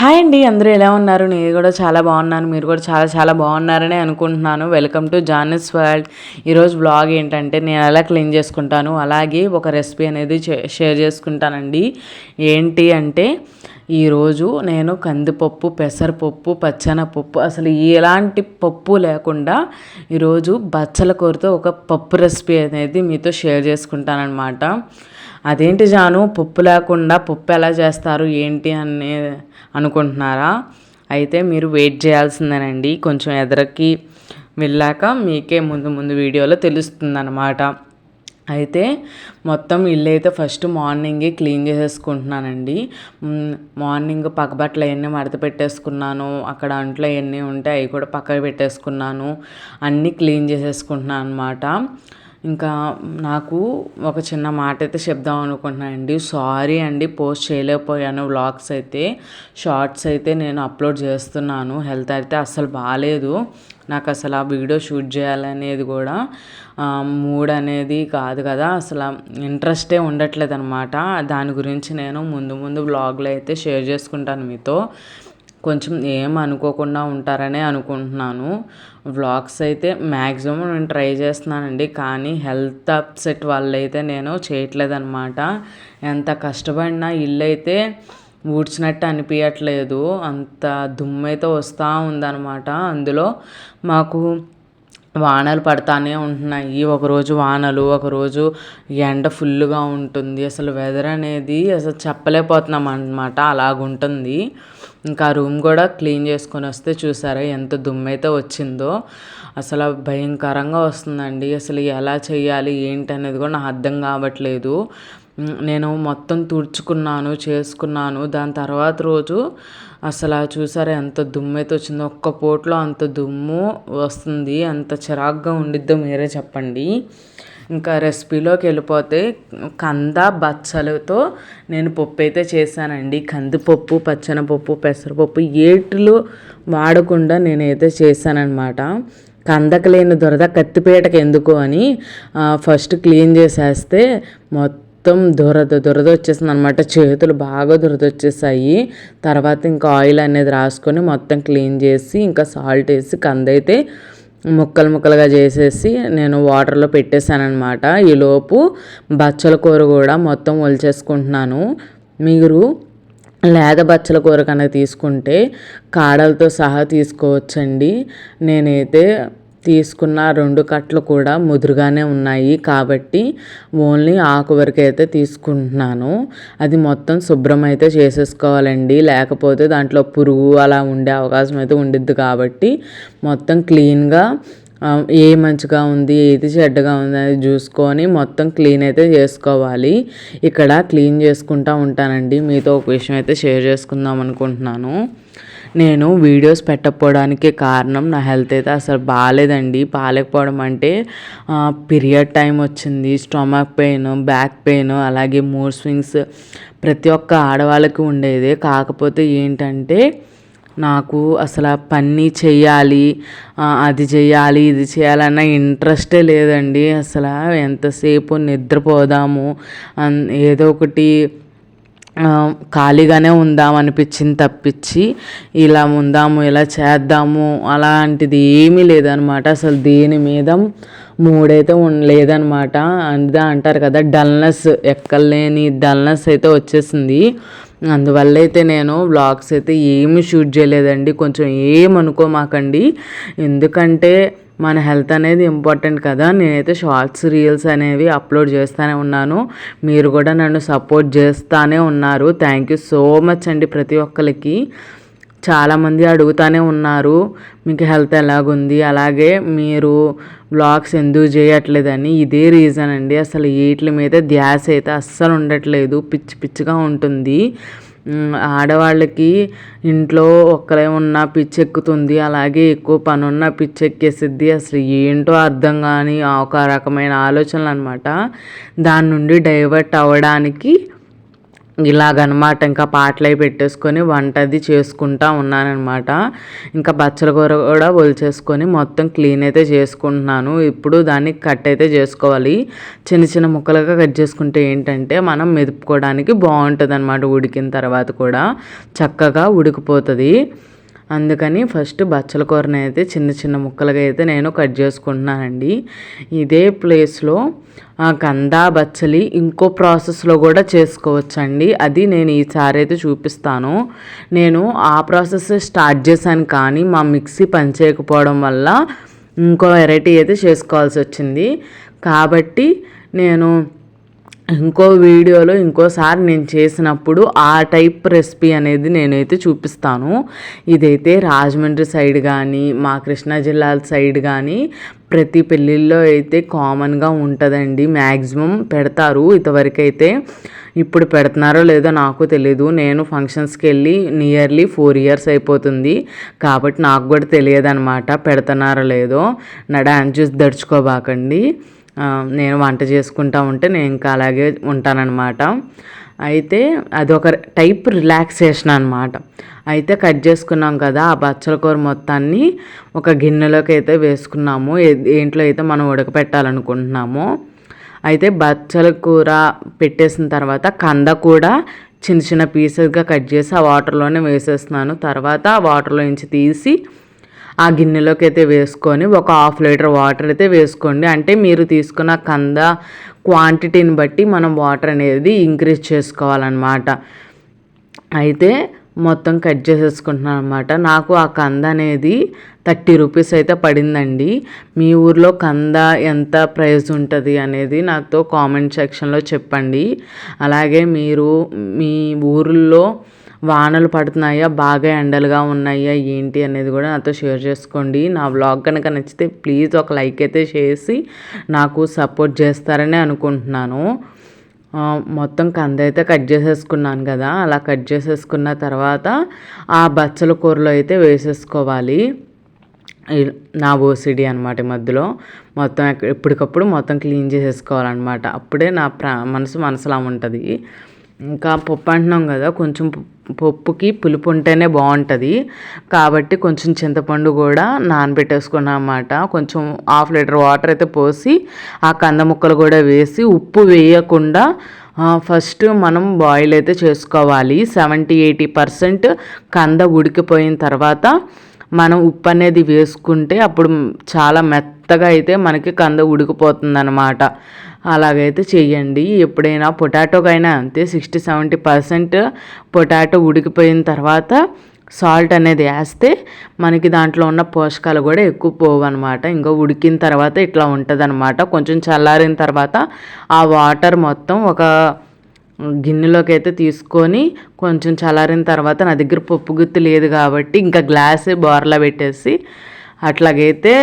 Hi అండి అందరూ ఎలా ఉన్నారు? నేను కూడా చాలా బాగున్నాను మీరు కూడా చాలా చాలా బాగున్నారని అనుకుంటున్నాను. వెల్కమ్ టు జానస్ వరల్డ్ ఈరోజు బ్లాగ్ ఏంటంటే నేను ఎలా క్లీన్ చేసుకుంటాను అలాగే ఒక రెసిపీ అనేది షేర్ చేసుకుంటానండి. ఏంటి అంటే ఈరోజు నేను కందిపప్పు పెసరపప్పు పచ్చనపప్పు అసలు ఎలాంటి పప్పు లేకుండా ఈరోజు బచ్చల కూరతో ఒక పప్పు రెసిపీ అనేది మీతో షేర్ చేసుకుంటానమాట అదేంటి జాను? పప్పు లేకుండా పప్పు ఎలా చేస్తారు? ఏంటి అని అనుకుంటున్నారా? అయితే మీరు వెయిట్ చేయాల్సిందేనండి. కొంచెం ఎదరకి వెళ్ళాక మీకే ముందు ముందు వీడియోలో తెలుస్తుందన్నమాట. అయితే మొత్తం ఇల్లు అయితే ఫస్ట్ మార్నింగే క్లీన్ చేసేసుకుంటున్నానండి. మార్నింగ్ పక్కబట్టలు అవన్నీ మడత పెట్టేసుకున్నాను. అక్కడ అంట్లో అవన్నీ ఉంటే అవి కూడా పక్కకు పెట్టేసుకున్నాను. అన్నీ క్లీన్ చేసేసుకుంటున్నాను అనమాట ఇంకా నాకు ఒక చిన్న మాట అయితే చెప్దాం అనుకుంటున్నాను అండి. సారీ అండి పోస్ట్ చేయలేకపోయాను. వ్లాగ్స్ అయితే షార్ట్స్ అయితే నేను అప్లోడ్ చేస్తున్నాను. హెల్త్ అయితే అస్సలు బాగాలేదు నాకు అసలు ఆ వీడియో షూట్ చేయాలనేది కూడా మూడ్ అనేది కాదు కదా. అసలు ఇంట్రెస్టే ఉండట్లేదు అనమాట దాని గురించి నేను ముందు ముందు బ్లాగ్లో అయితే షేర్ చేసుకుంటాను మీతో. కొంచెం ఏం అనుకోకుండా ఉంటారనే అనుకుంటున్నాను. వ్లాగ్స్ అయితే మ్యాక్సిమం నేను ట్రై చేస్తున్నానండి. కానీ హెల్త్ అప్సెట్ వల్ల అయితే నేను చేయట్లేదన్నమాట. ఎంత కష్టపడినా ఇల్లు అయితే ఊడ్చినట్టు అనిపించట్లేదు అంత దుమ్ము అయితే వస్తూ ఉందన్నమాట. అందులో మాకు వానలు పడతానే ఉంటున్నాయి. ఒకరోజు వానలు ఒకరోజు ఎండ ఫుల్గా ఉంటుంది. అసలు వెదర్ అనేది అసలు చెప్పలేకపోతున్నాం అనమాట అలాగుంటుంది. ఇంకా రూమ్ కూడా క్లీన్ చేసుకొని వస్తే చూసారా ఎంత దుమ్మైతే వచ్చిందో. అసలు భయంకరంగా వస్తుందండి. అసలు ఎలా చేయాలి ఏంటి అనేది కూడా నాకు అర్థం కావట్లేదు. నేను మొత్తం తుడుచుకున్నాను చేసుకున్నాను. దాని తర్వాత రోజు అసలు చూసారా ఎంత దుమ్ము అయితే వచ్చిందో. ఒక్క పూటలో అంత దుమ్ము వస్తుంది. అంత చిరాగ్గా ఉండిద్దో మీరే చెప్పండి. ఇంకా రెసిపీలోకి వెళ్ళిపోతే కంద బచ్చలతో నేను పప్పు అయితే చేశానండి. కందిపప్పు పచ్చనపప్పు పెసరపప్పు ఏటిలో వాడకుండా నేనైతే చేశానఅనమాట కందకు లేని దొరద కత్తిపేటకి ఎందుకు అని ఫస్ట్ క్లీన్ చేసేస్తే మొత్తం మొత్తం దురద దురద వచ్చేసింది అనమాట చేతులు బాగా దురద వచ్చేసాయి. తర్వాత ఇంకా ఆయిల్ అనేది రాసుకొని మొత్తం క్లీన్ చేసి ఇంకా సాల్ట్ వేసి కందైతే ముక్కలు ముక్కలుగా చేసేసి నేను వాటర్లో పెట్టేశానమాట ఈలోపు బచ్చల కూర కూడా మొత్తం ఒలిచేసుకుంటున్నాను. మీరు లేత బచ్చల కూర కనుక తీసుకుంటే కాడలతో సహా తీసుకోవచ్చండి. నేనైతే తీసుకున్న రెండు కట్టలు కూడా ముదురుగానే ఉన్నాయి కాబట్టి ఓన్లీ ఆకు వరకు అయితే తీసుకుంటున్నాను. అది మొత్తం శుభ్రం అయితే చేసేసుకోవాలండి. లేకపోతే దాంట్లో పురుగు అలా ఉండే అవకాశం అయితే ఉండిద్ది కాబట్టి మొత్తం క్లీన్గా ఏ మంచిగా ఉంది ఏది చెడ్డగా ఉంది అనేది చూసుకొని మొత్తం క్లీన్ అయితే చేసుకోవాలి. ఇక్కడ క్లీన్ చేసుకుంటూ ఉంటానండి. మీతో ఒక విషయం అయితే షేర్ చేసుకుందాం అనుకుంటున్నాను. నేను వీడియోస్ పెట్టకపోవడానికి కారణం నా హెల్త్ అయితే అసలు బాగాలేదండి. బాగాలేకపోవడం అంటే పీరియడ్ టైం వచ్చింది. స్టమక్ పెయిన్ బ్యాక్ పెయిన్ అలాగే మూడ్ స్వింగ్స్ ప్రతి ఒక్క ఆడవాళ్ళకి ఉండేది. కాకపోతే ఏంటంటే నాకు అసలు పని చేయాలి అది చెయ్యాలి ఇది చేయాలన్న ఇంట్రెస్టే లేదండి. అసలు ఎంతసేపు నిద్రపోదాము ఏదో ఒకటి ఖాళీగానే ఉందాం అనిపించింది తప్పించి ఇలా ఉందాము ఇలా చేద్దాము అలాంటిది ఏమీ లేదనమాట అసలు దేని మీద మూడైతే లేదనమాట అందుదా అంటారు కదా డల్నెస్ ఎక్కలేని డల్నెస్ అయితే వచ్చేసింది. అందువల్ల అయితే నేను వ్లాగ్స్ అయితే ఏమి షూట్ చేయలేదండి. కొంచెం ఏమనుకోమాకండి. ఎందుకంటే మన హెల్త్ అనేది ఇంపార్టెంట్ కదా. నేనైతే షార్ట్స్ రీల్స్ అనేవి అప్లోడ్ చేస్తూనే ఉన్నాను. మీరు కూడా నన్ను సపోర్ట్ చేస్తూనే ఉన్నారు. థ్యాంక్ యూ సో మచ్ అండి ప్రతి ఒక్కరికి. చాలామంది అడుగుతూనే ఉన్నారు మీకు హెల్త్ ఎలాగుంది? అలాగే మీరు బ్లాగ్స్ ఎందుకు చేయట్లేదని. ఇదే రీజన్ అండి. అసలు వీటి మీద ధ్యాస అయితే అస్సలు ఉండట్లేదు. పిచ్చి పిచ్చిగా ఉంటుంది. ఆడవాళ్ళకి ఇంట్లో ఒక్కరే ఉన్న పిచ్చెక్కుతుంది అలాగే ఎక్కువ పని ఉన్న పిచ్చెక్కేసిద్ది. అసలు ఏంటో అర్థం కాని ఒక రకమైన ఆలోచనలు అనమాట దాని నుండి డైవర్ట్ అవ్వడానికి ఇలాగనమాట ఇంకా పాటలు పెట్టేసుకొని వంట అది చేసుకుంటా ఉన్నానమాట ఇంకా బచ్చల కూర కూడా ఒలిచేసుకొని మొత్తం క్లీన్ అయితే చేసుకుంటున్నాను. ఇప్పుడు దాన్ని కట్ అయితే చేసుకోవాలి. చిన్న చిన్న ముక్కలుగా కట్ చేసుకుంటే ఏంటంటే మనం మెదుపుకోవడానికి బాగుంటుంది అనమాట ఉడికిన తర్వాత కూడా. చక్కగా ఉడికిపోతుంది. అందుకని ఫస్ట్ బచ్చల కూరని అయితే చిన్న చిన్న ముక్కలుగా అయితే నేను కట్ చేసుకుంటున్నానండి. ఇదే ప్లేస్లో కందా బచ్చలి ఇంకో ప్రాసెస్లో కూడా చేసుకోవచ్చండి. అది నేను ఈసారి అయితే చూపిస్తాను. నేను ఆ ప్రాసెస్ స్టార్ట్ చేశాను కానీ మా మిక్సీ పనిచేయకపోవడం వల్ల ఇంకో వెరైటీ అయితే చేసుకోవాల్సి వచ్చింది. కాబట్టి నేను ఇంకో వీడియోలో ఇంకోసారి నేను చేసినప్పుడు ఆ టైప్ రెసిపీ అనేది నేనైతే చూపిస్తాను. ఇదైతే రాజమండ్రి సైడ్ కానీ మా కృష్ణా జిల్లాల సైడ్ కానీ ప్రతి పెళ్ళిళ్ళలో అయితే కామన్గా ఉంటుందండి. మ్యాక్సిమం పెడతారు. ఇంతవరకైతే ఇప్పుడు పెడుతున్నారో లేదో నాకు తెలీదు. నేను ఫంక్షన్స్కి వెళ్ళి నియర్లీ ఫోర్ ఇయర్స్ అయిపోతుంది. కాబట్టి నాకు కూడా తెలియదు అనమాట పెడుతున్నారో లేదో. నా డాన్స్ చూసి దడుచుకోబాకండి. నేను వంట చేసుకుంటా ఉంటే నేను ఇంకా అలాగే ఉంటానన్నమాట. అయితే అదొక టైప్ రిలాక్సేషన్ అనమాట అయితే కట్ చేసుకున్నాం కదా ఆ బచ్చల కూర మొత్తాన్ని ఒక గిన్నెలోకి అయితే వేసుకున్నాము ఏంట్లో అయితే మనం ఉడకపెట్టాలనుకుంటున్నాము. అయితే బచ్చల కూర పెట్టేసిన తర్వాత కంద కూడా చిన్న చిన్న పీసెస్గా కట్ చేసి ఆ వాటర్లోనే వేసేస్తున్నాను. తర్వాత ఆ వాటర్లో నుంచి తీసి ఆ గిన్నెలోకి అయితే వేసుకొని ఒక హాఫ్ లీటర్ వాటర్ అయితే వేసుకోండి. అంటే మీరు తీసుకున్న కంద క్వాంటిటీని బట్టి మనం వాటర్ అనేది ఇంక్రీజ్ చేసుకోవాలన్నమాట. అయితే మొత్తం కట్ చేసేసుకుంటున్నాను అనమాట నాకు ఆ కంద అనేది థర్టీ రూపీస్ అయితే పడిందండి. మీ ఊర్లో కంద ఎంత ప్రైస్ ఉంటుంది అనేది నాతో కామెంట్ సెక్షన్లో చెప్పండి. అలాగే మీరు మీ ఊర్లో వానలు పడుతున్నాయా? బాగా ఎండలుగా ఉన్నాయా? ఏంటి అనేది కూడా నాతో షేర్ చేసుకోండి. నా వ్లాగ్ కనుక నచ్చితే ప్లీజ్ ఒక లైక్ అయితే చేసి నాకు సపోర్ట్ చేస్తారని అనుకుంటున్నాను. మొత్తం కంద అయితే కట్ చేసేసుకున్నాను కదా. అలా కట్ చేసేసుకున్న తర్వాత ఆ బచ్చల కూరలో అయితే వేసేసుకోవాలి. నా ఓసిడి అనమాట మధ్యలో. మొత్తం ఎప్పటికప్పుడు మొత్తం క్లీన్ చేసేసుకోవాలన్నమాట. అప్పుడే నా ప్రా మనసు మనసులా ఉంటుంది. ఇంకా పప్పు అంటున్నాం కదా కొంచెం పప్పుకి పులుపు ఉంటేనే బాగుంటుంది. కాబట్టి కొంచెం చింతపండు కూడా నానబెట్టేసుకున్నాం అన్నమాట కొంచెం హాఫ్ లీటర్ వాటర్ అయితే పోసి ఆ కంద ముక్కలు కూడా వేసి ఉప్పు వేయకుండా ఫస్ట్ మనం బాయిల్ అయితే చేసుకోవాలి. సెవెంటీ ఎయిటీ పర్సెంట్ కంద ఉడికిపోయిన తర్వాత మనం ఉప్పు అనేది వేసుకుంటే అప్పుడు చాలా మెత్తగా అయితే మనకి కంద ఉడికిపోతుంది అలాగైతే చేయండి ఎప్పుడైనా పొటాటోకైనా అంతే సిక్స్టీ సెవెంటీ పర్సెంట్ పొటాటో ఉడికిపోయిన తర్వాత సాల్ట్ అనేది వేస్తే మనకి దాంట్లో ఉన్న పోషకాలు కూడా ఎక్కువ పోవు అనమాట ఇంకా ఉడికిన తర్వాత ఇట్లా ఉంటుంది అనమాట కొంచెం చల్లారిన తర్వాత ఆ వాటర్ మొత్తం ఒక గిన్నెలోకి అయితే తీసుకొని కొంచెం చల్లారిన తర్వాత నా దగ్గర పప్పు గుత్తి లేదు కాబట్టి ఇంకా గ్లాస్ బోర్లా పెట్టేసి అట్లాగైతే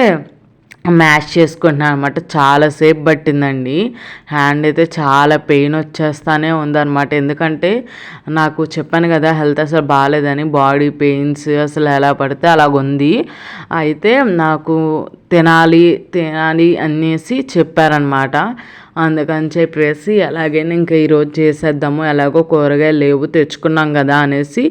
మ్యాష్ చేసుకుంటున్నాను అనమాట చాలాసేపు పట్టిందండి. హ్యాండ్ అయితే చాలా పెయిన్ వచ్చేస్తానే ఉందన్నమాట. ఎందుకంటే నాకు చెప్పాను కదా హెల్త్ అసలు బాగాలేదని బాడీ పెయిన్స్ అసలు ఎలా పడితే అలాగుంది. అయితే నాకు తినాలి తినాలి అనేసి చెప్పారనమాట అందుకని చెప్పేసి అలాగైనా ఇంకా ఈరోజు చేసేద్దాము. ఎలాగో కూరగాయలు లేవు తెచ్చుకున్నాం కదా అనేసి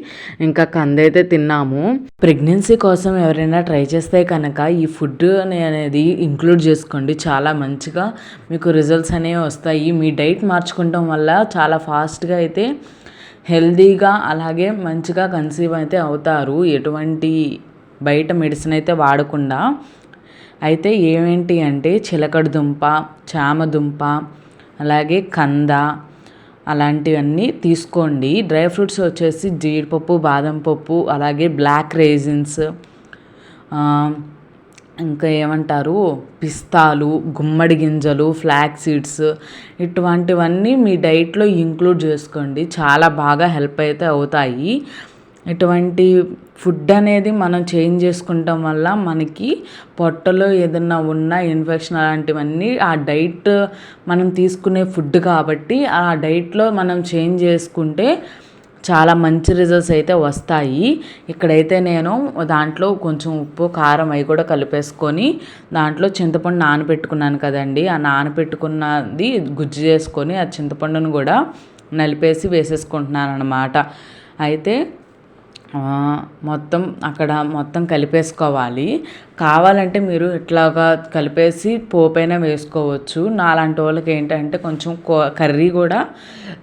ఇంకా కందైతే అయితే తిన్నాము. ప్రెగ్నెన్సీ కోసం ఎవరైనా ట్రై చేస్తే కనుక ఈ ఫుడ్ అనేది ఇంక్లూడ్ చేసుకోండి. చాలా మంచిగా మీకు రిజల్ట్స్ అనేవి వస్తాయి. మీ డైట్ మార్చుకోవటం వల్ల చాలా ఫాస్ట్గా అయితే హెల్దీగా అలాగే మంచిగా కన్సీవ్ అయితే అవుతారు. ఎటువంటి బయట మెడిసిన్ అయితే వాడకుండా. అయితే ఏమేంటి అంటే చిలకడ దుంప చామ దుంప అలాగే కంద అలాంటివన్నీ తీసుకోండి. డ్రై ఫ్రూట్స్ వచ్చేసి జీడిపప్పు బాదం పప్పు అలాగే బ్లాక్ రేజిన్స్ ఇంకా ఏమంటారు? పిస్తాలు గుమ్మడి గింజలు ఫ్లాక్ సీడ్స్ ఇటువంటివన్నీ మీ డైట్లో ఇంక్లూడ్ చేసుకోండి. చాలా బాగా హెల్ప్ అయితే అవుతాయి. ఇటువంటి ఫుడ్ అనేది మనం చేంజ్ చేసుకుంటాం వల్ల మనకి పొట్టలో ఏదన్నా ఉన్న ఇన్ఫెక్షన్ అలాంటివన్నీ ఆ డైట్ మనం తీసుకునే ఫుడ్ కాబట్టి ఆ డైట్లో మనం చేంజ్ చేసుకుంటే చాలా మంచి రిజల్ట్స్ అయితే వస్తాయి. ఇక్కడైతే నేను దాంట్లో కొంచెం ఉప్పు కారం అవి కూడా కలిపేసుకొని దాంట్లో చింతపండు నానబెట్టుకున్నాను కదండి. ఆ నానబెట్టుకున్నది గుజ్జు చేసుకొని ఆ చింతపండును కూడా నలిపేసి వేసేసుకుంటున్నాను అనమాట అయితే మొత్తం అక్కడ మొత్తం కలిపేసుకోవాలి. కావాలంటే మీరు ఇట్లాగా కలిపేసి పోపైన వేసుకోవచ్చు. నాలాంటి వాళ్ళకి ఏంటంటే కొంచెం కర్రీ కూడా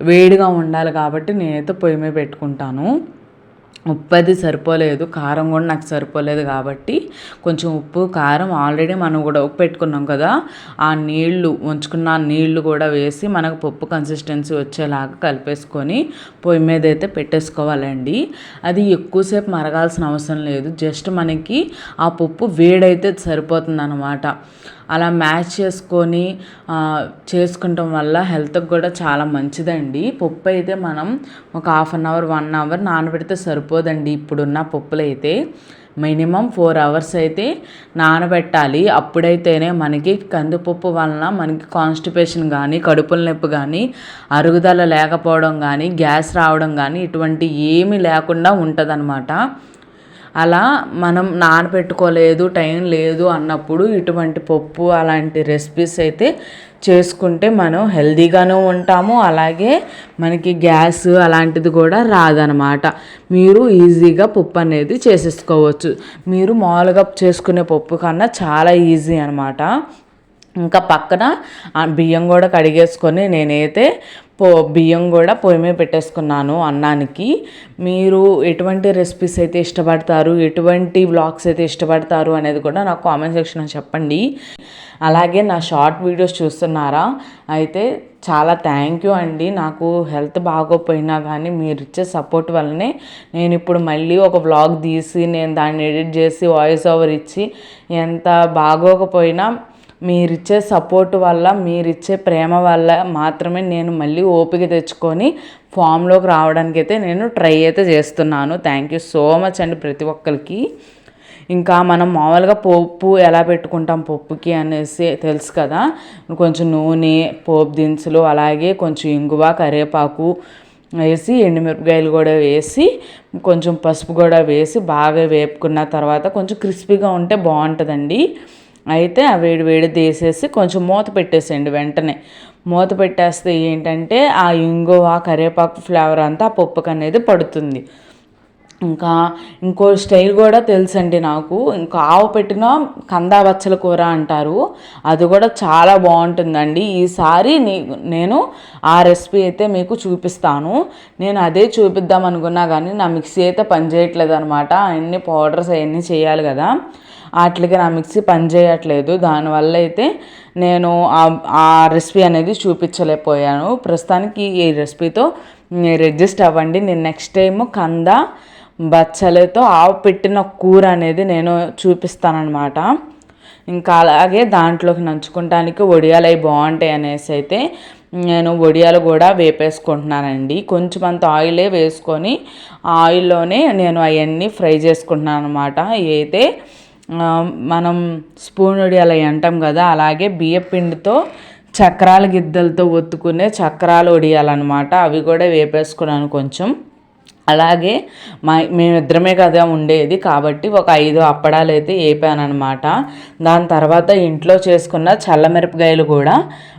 వేడిగా ఉండాలి కాబట్టి నేనైతే పొయ్యి మీద పెట్టుకుంటాను. ఉప్పు అది సరిపోలేదు కారం కూడా నాకు సరిపోలేదు కాబట్టి కొంచెం ఉప్పు కారం ఆల్రెడీ మనం కూడా ఉప్పు పెట్టుకున్నాం కదా ఆ నీళ్ళు ఉంచుకున్న నీళ్ళు కూడా వేసి మనకు పప్పు కన్సిస్టెన్సీ వచ్చేలాగా కలిపేసుకొని పొయ్యి మీద అయితే పెట్టేసుకోవాలండి. అది ఎక్కువసేపు మరగాల్సిన అవసరం లేదు జస్ట్ మనకి ఆ పప్పు వేడైతే సరిపోతుంది అనమాట అలా మ్యాచ్ చేసుకొని చేసుకుంటాం వల్ల హెల్త్కి కూడా చాలా మంచిదండి. పప్పు అయితే మనం ఒక half an hour one hour నానబెడితే సరిపోదండి ఇప్పుడున్న పప్పులు అయితే మినిమం ఫోర్ అవర్స్ అయితే నానబెట్టాలి. అప్పుడైతేనే మనకి కందిపప్పు వలన మనకి కాన్స్టిపేషన్ కానీ కడుపుల నొప్పి కానీ అరుగుదల లేకపోవడం కానీ గ్యాస్ రావడం కానీ ఇటువంటి ఏమీ లేకుండా ఉంటుందన్నమాట. అలా మనం నానబెట్టుకోలేదు టైం లేదు అన్నప్పుడు ఇటువంటి పప్పు అలాంటి రెసిపీస్ అయితే చేసుకుంటే మనం హెల్దీగాను ఉంటాము. అలాగే మనకి గ్యాస్ అలాంటిది కూడా రాదనమాట. మీరు ఈజీగా పప్పు అనేది చేసేసుకోవచ్చు. మీరు మామూలుగా చేసుకునే పప్పు కన్నా చాలా ఈజీ అనమాట ఇంకా పక్కన బియ్యం కూడా కడిగేసుకొని నేనైతే పో బియ్యం కూడా పొయ్యి మీద పెట్టేసుకున్నాను అన్నానికి. మీరు ఎటువంటి రెసిపీస్ అయితే ఇష్టపడతారు ఎటువంటి వ్లాగ్స్ అయితే ఇష్టపడతారు అనేది కూడా నాకు కామెంట్ సెక్షన్లో చెప్పండి. అలాగే నా షార్ట్ వీడియోస్ చూస్తున్నారా? అయితే చాలా థ్యాంక్ యూ అండి. నాకు హెల్త్ బాగోపోయినా కానీ మీరు ఇచ్చే సపోర్ట్ వల్లనే నేను ఇప్పుడు మళ్ళీ ఒక వ్లాగ్ తీసి నేను దాన్ని ఎడిట్ చేసి వాయిస్ ఓవర్ ఇచ్చి ఎంత బాగోకపోయినా మీరిచ్చే సపోర్ట్ వల్ల మీరిచ్చే ప్రేమ వల్ల మాత్రమే నేను మళ్ళీ ఓపిక తెచ్చుకొని ఫామ్లోకి రావడానికి అయితే నేను ట్రై అయితే చేస్తున్నాను. థ్యాంక్ యూ సో మచ్ అండి ప్రతి ఒక్కరికి. ఇంకా మనం మామూలుగా పప్పు ఎలా పెట్టుకుంటాం? పప్పుకి అనేసి తెలుసు కదా. కొంచెం నూనె పోపు దినుసులు అలాగే కొంచెం ఇంగువ కరివేపాకు వేసి ఎండుమిరపకాయలు కూడా వేసి కొంచెం పసుపు కూడా వేసి బాగా వేపుకున్న తర్వాత కొంచెం క్రిస్పీగా ఉంటే బాగుంటుందండి. అయితే ఆ వేడి వేడి తీసేసి కొంచెం మూత పెట్టేసేయండి వెంటనే. మూత పెట్టేస్తే ఏంటంటే ఆ ఇంగువ కరివేపాకు ఫ్లేవర్ అంతా ఆ పప్పుకు అనేది పడుతుంది. ఇంకా ఇంకో స్టైల్ కూడా తెలుసండి నాకు. ఇంకా ఆవు పెట్టిన కందాబచ్చల కూర అంటారు. అది కూడా చాలా బాగుంటుందండి. ఈసారి నేను ఆ రెసిపీ అయితే మీకు చూపిస్తాను. నేను అదే చూపిద్దాం అనుకున్నా కానీ నా మిక్సీ అయితే పనిచేయట్లేదు అనమాట అన్ని పౌడర్స్ అవన్నీ చేయాలి కదా. వాటికి నా మిక్సీ పనిచేయట్లేదు దానివల్ల అయితే నేను ఆ రెసిపీ అనేది చూపించలేకపోయాను. ప్రస్తుతానికి ఈ రెసిపీతో మీరు అడ్జస్ట్ అవ్వండి. నేను నెక్స్ట్ టైం కంద బచ్చలతో ఆవు పెట్టిన కూర అనేది నేను చూపిస్తానమాట ఇంకా అలాగే దాంట్లోకి నంచుకుంటానికి వడియాలు అవి బాగుంటాయి అనేసి అయితే నేను వడియాలు కూడా వేపేసుకుంటున్నానండి. కొంచెం అంత ఆయిలే వేసుకొని ఆయిల్లోనే నేను అవన్నీ ఫ్రై చేసుకుంటున్నాను అనమాట అయితే మనం స్పూన్ వడియాలు అవి అంటాం కదా అలాగే బియ్యపిండితో చక్రాల గిద్దలతో ఒత్తుకునే చక్రాలు వడియాలన్నమాట అవి కూడా వేపేసుకున్నాను కొంచెం. అలాగే మా మేమిద్దరమే కదా ఉండేది కాబట్టి ఒక ఐదు అప్పడాలు అయితే వేపానమాట దాని తర్వాత ఇంట్లో చేసుకున్న చల్లమిరపకాయలు కూడా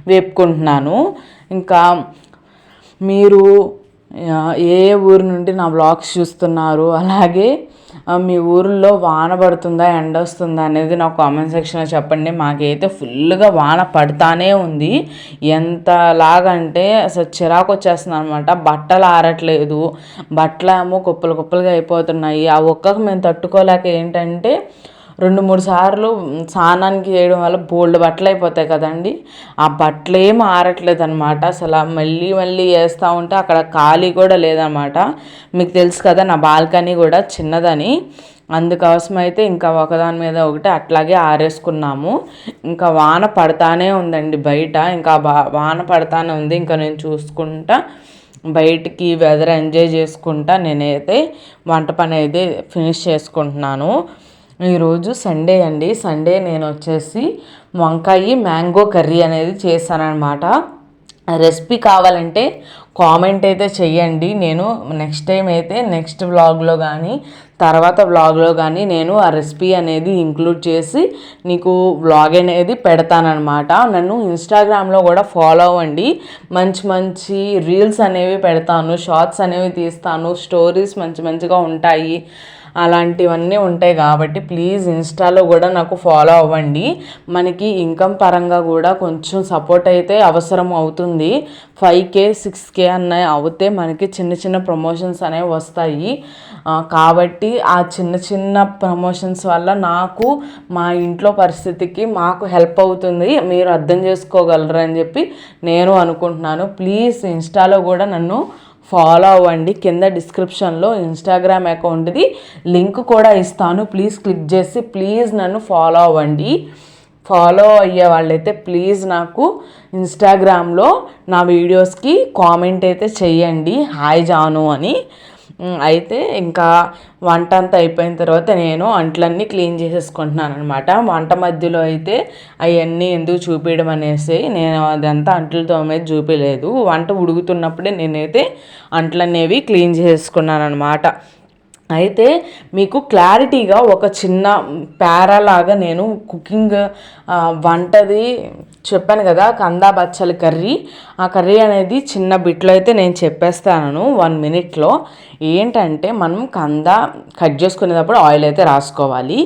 వేపుకుంటున్నాను. ఇంకా మీరు ఏ ఊరు నుండి నా బ్లాగ్స్ చూస్తున్నారు? అలాగే మీ ఊరిలో వాన పడుతుందా ఎండ వస్తుందా అనేది నాకు కామెంట్ సెక్షన్లో చెప్పండి. మాకైతే ఫుల్గా వాన పడతానే ఉంది. ఎంతలాగంటే అసలు చిరాకు వచ్చేస్తుంది అనమాట బట్టలు ఆరట్లేదు. బట్టలు ఏమో కుప్పలు కుప్పలుగా అయిపోతున్నాయి. ఆ ఒక్కకు మేము తట్టుకోలేక ఏంటంటే రెండు మూడు సార్లు స్నానానికి చేయడం వల్ల బోల్డ్ బట్టలు అయిపోతాయి కదండి. ఆ బట్టలు ఏం ఆరట్లేదు అనమాట అసలు మళ్ళీ మళ్ళీ వేస్తూ ఉంటే అక్కడ ఖాళీ కూడా లేదనమాట మీకు తెలుసు కదా నా బాల్కనీ కూడా చిన్నదని. అందుకోసం అయితే ఇంకా ఒకదాని మీద ఒకటి అట్లాగే ఆరేసుకున్నాము. ఇంకా వాన పడతానే ఉందండి బయట. ఇంకా వాన పడతానే ఉంది. ఇంకా నేను చూసుకుంటా బయటికి వెదర్ ఎంజాయ్ చేసుకుంటా నేనైతే వంట పని అయితే ఫినిష్ చేసుకుంటున్నాను. ఈరోజు సండే అండి. సండే నేను వచ్చేసి వంకాయ మ్యాంగో కర్రీ అనేది చేశానమాట రెసిపీ కావాలంటే కామెంట్ అయితే చెయ్యండి. నేను నెక్స్ట్ టైం అయితే నెక్స్ట్ వ్లాగ్లో కానీ తర్వాత వ్లాగ్లో కానీ నేను ఆ రెసిపీ అనేది ఇంక్లూడ్ చేసి నీకు వ్లాగ్ అనేది పెడతానమాట నన్ను ఇన్స్టాగ్రామ్లో కూడా ఫాలో అవ్వండి. మంచి మంచి రీల్స్ అనేవి పెడతాను షార్ట్స్ అనేవి తీస్తాను స్టోరీస్ మంచి మంచిగా ఉంటాయి. అలాంటివన్నీ ఉంటాయి కాబట్టి ప్లీజ్ ఇన్స్టాలో కూడా నాకు ఫాలో అవ్వండి. మనకి ఇన్కమ్ పరంగా కూడా కొంచెం సపోర్ట్ అయితే అవసరం అవుతుంది. ఫైవ్ కే సిక్స్ కే అన్న అవుతే మనకి చిన్న చిన్న ప్రమోషన్స్ అనేవి వస్తాయి. కాబట్టి ఆ చిన్న చిన్న ప్రమోషన్స్ వల్ల నాకు మా ఇంట్లో పరిస్థితికి మాకు హెల్ప్ అవుతుంది. మీరు అర్థం చేసుకోగలరని చెప్పి నేను అనుకుంటున్నాను. ప్లీజ్ ఇన్స్టాలో కూడా నన్ను ఫాలో అవ్వండి. కింద డిస్క్రిప్షన్లో ఇన్స్టాగ్రామ్ అకౌంట్ది లింక్ కూడా ఇస్తాను. ప్లీజ్ క్లిక్ చేసి ప్లీజ్ నన్ను ఫాలో అవ్వండి. ఫాలో అయ్యే వాళ్ళైతే ప్లీజ్ నాకు ఇన్స్టాగ్రామ్లో నా వీడియోస్కి కామెంట్ అయితే చెయ్యండి హాయ్ జాను అని. అయితే ఇంకా వంట అంతా అయిపోయిన తర్వాత నేను అంట్లన్నీ క్లీన్ చేసేసుకుంటున్నాను అనమాట వంట మధ్యలో అయితే అవన్నీ ఎందుకు చూపించడం అనేసి నేను అదంతా అంట్లు తోమేది చూపించలేదు వంట ఉడుకుతున్నప్పుడే నేనైతే అంట్లనేవి క్లీన్ చేసుకున్నాను అనమాట అయితే మీకు క్లారిటీగా ఒక చిన్న పేరాలాగా నేను కుకింగ్ వంటది చెప్పాను కదా కందా బచ్చల కర్రీ. ఆ కర్రీ అనేది చిన్న బిట్లో అయితే నేను చెప్పేస్తాను వన్ మినిట్లో. ఏంటంటే మనం కంద కట్ చేసుకునేటప్పుడు ఆయిల్ అయితే రాసుకోవాలి.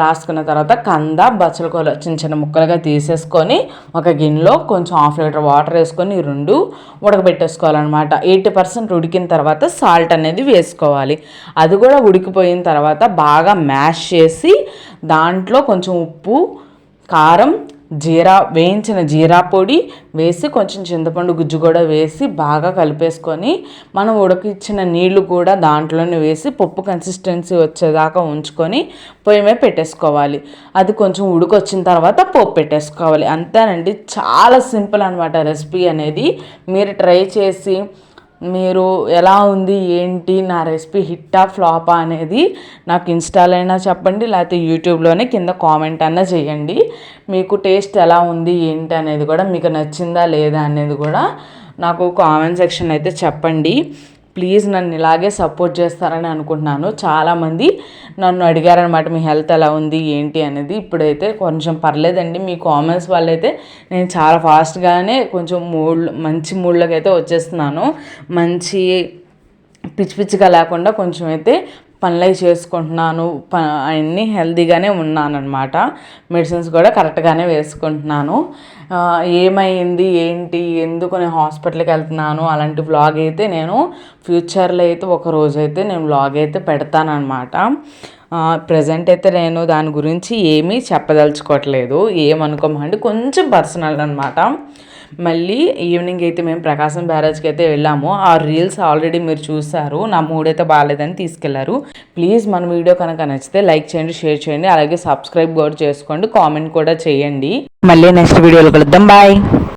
రాసుకున్న తర్వాత కంద బచ్చల కూర చిన్న చిన్న ముక్కలుగా తీసేసుకొని ఒక గిన్నెలో కొంచెం హాఫ్ లీటర్ వాటర్ వేసుకొని రెండు ఉడకబెట్టేసుకోవాలన్నమాట. ఎయిటీ పర్సెంట్ ఉడికిన తర్వాత సాల్ట్ అనేది వేసుకోవాలి. అది కూడా ఉడికిపోయిన తర్వాత బాగా మ్యాష్ చేసి దాంట్లో కొంచెం ఉప్పు కారం జీరా వేయించిన జీరా పొడి వేసి కొంచెం చింతపండు గుజ్జు కూడా వేసి బాగా కలిపేసుకొని మనం ఉడకిచ్చిన నీళ్ళు కూడా దాంట్లోనే వేసి పప్పు కన్సిస్టెన్సీ వచ్చేదాకా ఉంచుకొని పొయ్యి మీద పెట్టేసుకోవాలి. అది కొంచెం ఉడికొచ్చిన తర్వాత పప్పు పెట్టేసుకోవాలి. అంతేనండి. చాలా సింపుల్ అనమాట రెసిపీ అనేది. మీరు ట్రై చేసి మీరు ఎలా ఉంది ఏంటి నా రెసిపీ హిట్టా ఫ్లాపా అనేది నాకు ఇన్స్టాల్ అయినా చెప్పండి లేకపోతే యూట్యూబ్లోనే కింద కామెంట్ అన్నా చేయండి. మీకు టేస్ట్ ఎలా ఉంది ఏంటి అనేది కూడా మీకు నచ్చిందా లేదా అనేది కూడా నాకు కామెంట్ సెక్షన్ అయితే చెప్పండి. ప్లీజ్ నన్ను ఇలాగే సపోర్ట్ చేస్తారని అనుకుంటున్నాను. చాలామంది నన్ను అడిగారనమాట మీ హెల్త్ ఎలా ఉంది? ఏంటి? అనేది. ఇప్పుడైతే కొంచెం పర్లేదండి. మీ కామెంట్స్ వల్ల అయితే నేను చాలా ఫాస్ట్గానే కొంచెం మూడ్ మంచి మూడ్లోకి అయితే వచ్చేస్తున్నాను. మంచి పిచ్చి పిచ్చిగా లేకుండా కొంచెం అయితే పనులు చేసుకుంటున్నాను ప అన్నీ హెల్తీగానే ఉన్నానమాట మెడిసిన్స్ కూడా కరెక్ట్గానే వేసుకుంటున్నాను. ఏమైంది ఏంటి ఎందుకు నేను హాస్పిటల్కి వెళ్తున్నాను అలాంటి వ్లాగ్ అయితే నేను ఫ్యూచర్లో అయితే ఒక రోజైతే నేను వ్లాగ్ అయితే పెడతానమాట ప్రజెంట్ అయితే నేను దాని గురించి ఏమీ చెప్పదలుచుకోవట్లేదు ఏమనుకోమండి కొంచెం పర్సనల్ అనమాట మళ్ళీ ఈవినింగ్ అయితే మేము ప్రకాశం బ్యారేజ్కి అయితే వెళ్ళాము. ఆ రీల్స్ ఆల్రెడీ మీరు చూసారు నా మూడైతే బాగాలేదని తీసుకెళ్ళారు. ప్లీజ్ మన వీడియో కనుక నచ్చితే లైక్ చేయండి షేర్ చేయండి. అలాగే సబ్స్క్రైబ్ కూడా చేసుకోండి కామెంట్ కూడా చేయండి. మళ్ళీ నెక్స్ట్ వీడియోలో కలుద్దాం. బాయ్.